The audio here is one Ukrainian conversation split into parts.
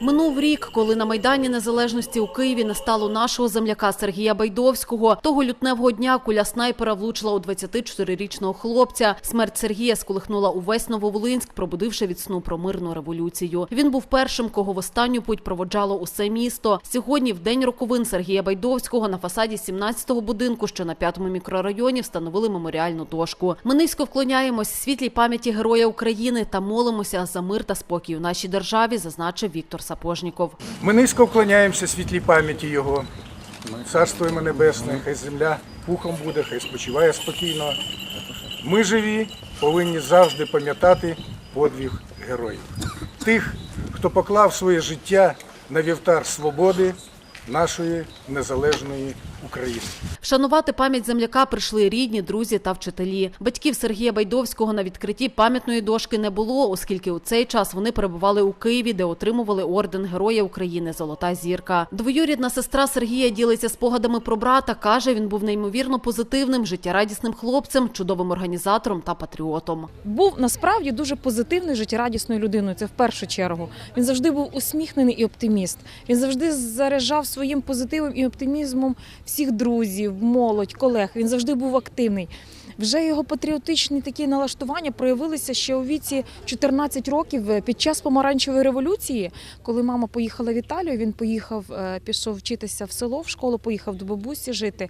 Минув рік, коли на Майдані Незалежності у Києві не стало нашого земляка Сергія Байдовського. Того лютневого дня куля снайпера влучила у 24-річного хлопця. Смерть Сергія сколихнула увесь Нововолинськ, пробудивши від сну про мирну революцію. Він був першим, кого в останню путь проводжало усе місто. Сьогодні, в день роковин Сергія Байдовського, на фасаді 17-го будинку, що на п'ятому мікрорайоні, встановили меморіальну дошку. Ми низько вклоняємось світлій пам'яті Героя України та молимося за мир та спокій у нашій державі, зазначив Віктор Сапожніков. Ми низько вклоняємося світлій пам'яті Його. Царство йому небесне, хай земля пухом буде, хай спочиває спокійно. Ми живі, повинні завжди пам'ятати подвиг героїв. Тих, хто поклав своє життя на вівтар свободи нашої незалежної України. Вшанувати пам'ять земляка прийшли рідні, друзі та вчителі. Батьків Сергія Байдовського на відкритті пам'ятної дошки не було, оскільки у цей час вони перебували у Києві, де отримували орден Героя України Золота зірка. Двоюрідна сестра Сергія ділиться спогадами про брата. каже, він був неймовірно позитивним, життєрадісним хлопцем, чудовим організатором та патріотом. був насправді дуже позитивною, життєрадісною людиною. Це в першу чергу. Він завжди був усміхнений і оптиміст. Він завжди заряджав своїм позитивом і оптимізмом всіх друзів, молодь, колег. Він завжди був активний. Вже його патріотичні такі налаштування проявилися ще у віці 14 років е, під час помаранчевої революції, коли мама поїхала в Італію. Він поїхав, е, пішов вчитися в село, в школу, поїхав до бабусі жити.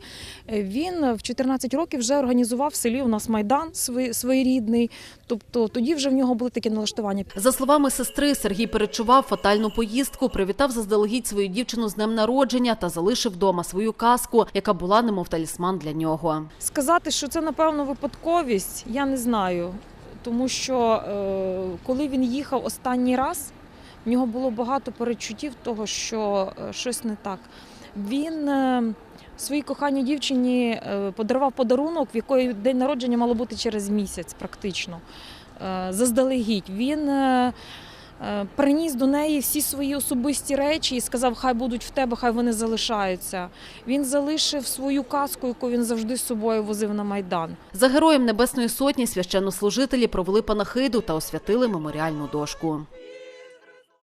Е, Він в 14 років вже організував в селі у нас майдан своєрідний. Тобто тоді вже в нього були такі налаштування. За словами сестри, Сергій перечував фатальну поїздку, привітав заздалегідь свою дівчину з днем народження та залишив вдома свою казку, яка була немов талісман для нього. Сказати, що це напевно випадковість, я не знаю. Тому що е, коли він їхав останній раз, в нього було багато перечуттів того, що е, щось не так. Він е, своїй коханій дівчині подарував подарунок, в якої день народження мало бути через місяць, практично. Заздалегідь. Він приніс до неї всі свої особисті речі і сказав, хай будуть в тебе, хай вони залишаються. Він залишив свою казку, яку він завжди з собою возив на майдан. За героєм Небесної Сотні священнослужителі провели панахиду та освятили меморіальну дошку.